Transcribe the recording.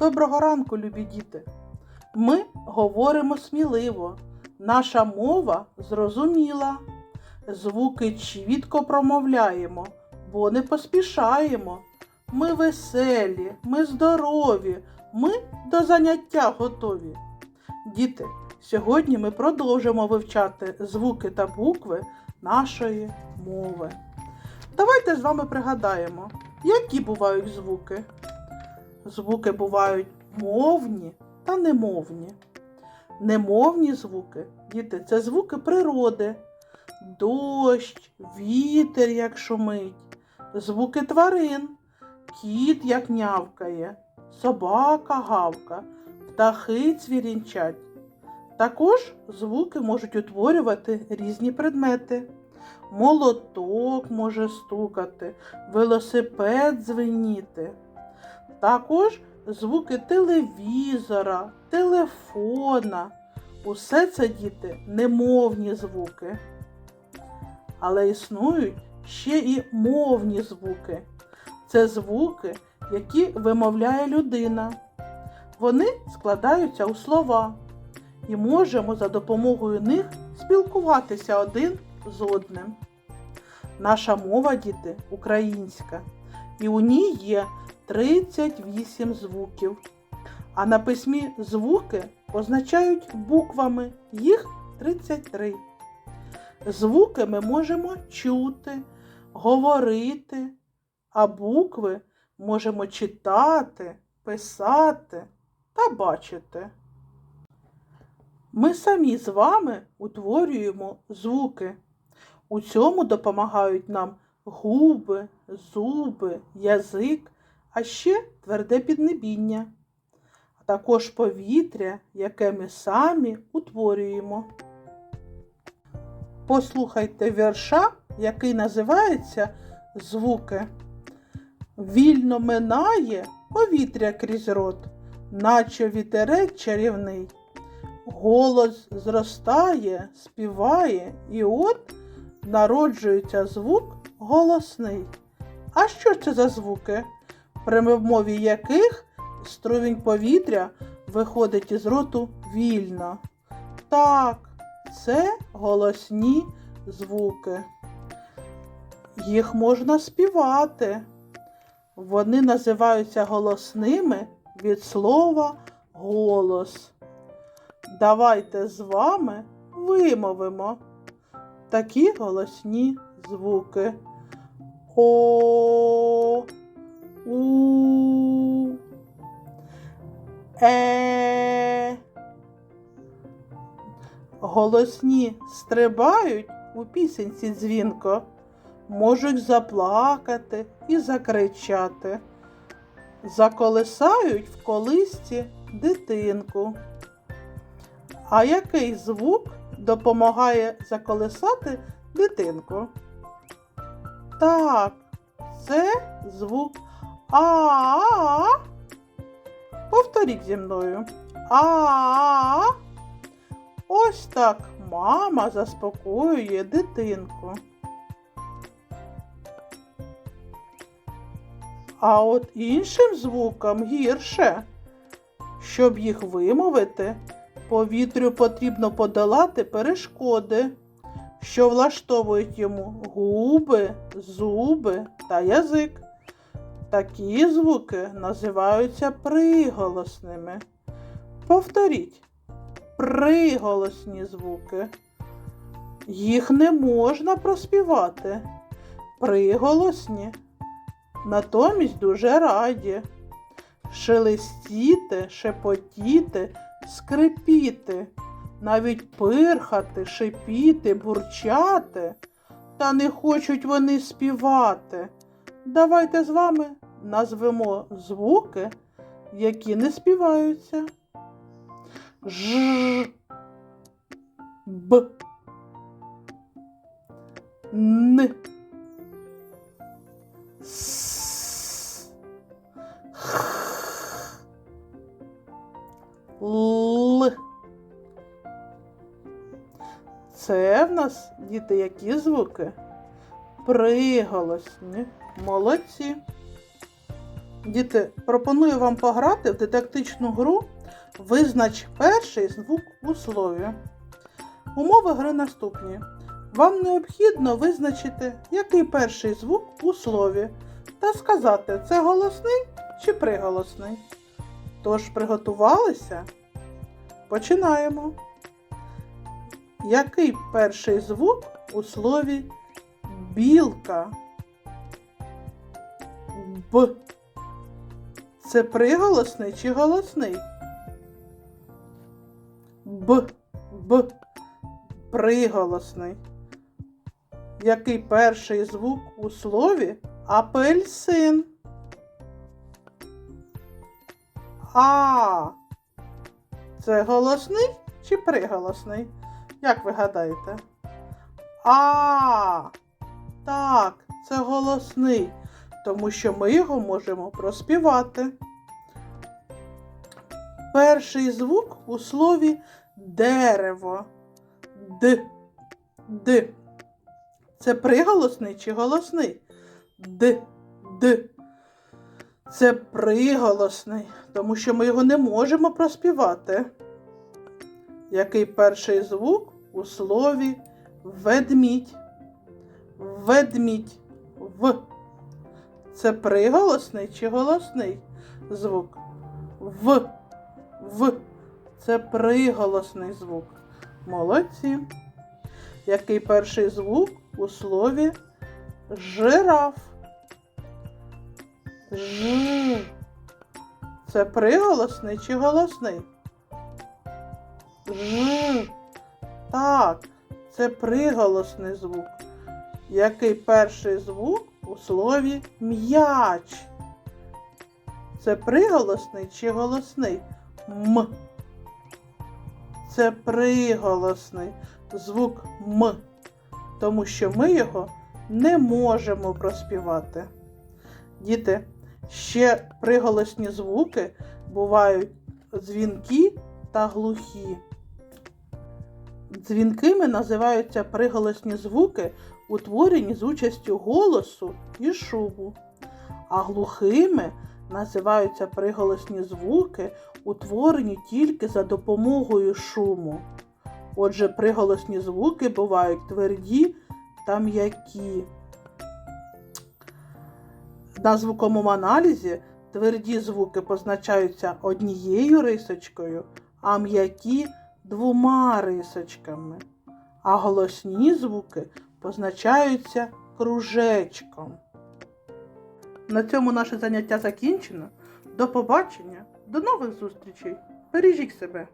Доброго ранку, любі діти! Ми говоримо сміливо. Наша мова зрозуміла. Звуки чітко промовляємо, бо не поспішаємо. Ми веселі, ми здорові, ми до заняття готові. Діти, сьогодні ми продовжимо вивчати звуки та букви нашої мови. Давайте з вами пригадаємо, які бувають звуки. Звуки бувають мовні та немовні. Немовні звуки, діти, це звуки природи, дощ, вітер, як шумить, звуки тварин, кіт, як нявкає, собака гавка, птахи цвірінчать. Також звуки можуть утворювати різні предмети. Молоток може стукати, велосипед дзвеніти. Також звуки телевізора, телефона. Усе це діти немовні звуки. Але існують ще і мовні звуки. Це звуки, які вимовляє людина. Вони складаються у слова і можемо за допомогою них спілкуватися один з одним. Наша мова, діти, українська, і у ній є 38 звуків. А на письмі звуки позначають буквами, їх 33. Звуки ми можемо чути, говорити, а букви можемо читати, писати та бачити. Ми самі з вами утворюємо звуки. У цьому допомагають нам губи, зуби, язик, а ще тверде піднебіння, а також повітря, яке ми самі утворюємо. Послухайте вірша, який називається Звуки. Вільно минає повітря крізь рот, наче вітерець чарівний. Голос зростає, співає, і от народжується звук голосний. А що це за звуки, при мові яких струвінь повітря виходить із роту вільно? Так, це голосні звуки. Їх можна співати. Вони називаються голосними від слова голос. Давайте з вами вимовимо такі голосні звуки. О, У, Е. Голосні стрибають у пісенці дзвінко, можуть заплакати і закричати, заколисають в колисці дитинку. А який звук допомагає заколисати дитинку? Так, це звук А. Повторіть зі мною. А. Ось так мама заспокоює дитинку. А от іншим звукам гірше. Щоб їх вимовити, повітрю потрібно подолати перешкоди, що влаштовують йому губи, зуби та язик. Такі звуки називаються приголосними. Повторіть приголосні звуки. Їх не можна проспівати. Приголосні. Натомість дуже раді. Шелестіти, шепотіти, скрипіти, навіть пирхати, шипіти, бурчати. Та не хочуть вони співати. Давайте з вами назвемо звуки, які не співаються. Ж. Б. Н. С. Х. Л. Це в нас, діти, які звуки? Приголосні. Молодці. Діти, пропоную вам пограти в дидактичну гру Визнач перший звук у слові. Умови гри наступні. Вам необхідно визначити, який перший звук у слові, та сказати, це голосний чи приголосний. Тож приготувалися? Починаємо. Який перший звук у слові білка? Б. Це приголосний чи голосний? Б. Б. Приголосний. Який перший звук у слові апельсин? А. Це голосний чи приголосний? Як ви гадаєте? А. Так, це голосний, тому що ми його можемо проспівати. Перший звук у слові дерево. Д. Д. Це приголосний чи голосний? Д. Д. Це приголосний, тому що ми його не можемо проспівати. Який перший звук у слові ведмідь? Ведмідь. В. Це приголосний чи голосний звук? В. В. Це приголосний звук. Молодці. Який перший звук у слові жираф? Ж. Це приголосний чи голосний? Ж. Так, це приголосний звук. Який перший звук у слові м'яч? Це приголосний чи голосний? М. Це приголосний звук М, тому що ми його не можемо проспівати. Діти, ще приголосні звуки бувають дзвінкі та глухі. Дзвінкими називаються приголосні звуки, утворені з участю голосу і шуму, а глухими називаються приголосні звуки, утворені тільки за допомогою шуму. Отже, приголосні звуки бувають тверді та м'які. На звуковому аналізі тверді звуки позначаються однією рисочкою, а м'які двома рисочками. А голосні звуки позначаються кружечком. На цьому наше заняття закінчено. До побачення, до нових зустрічей. Бережіть себе!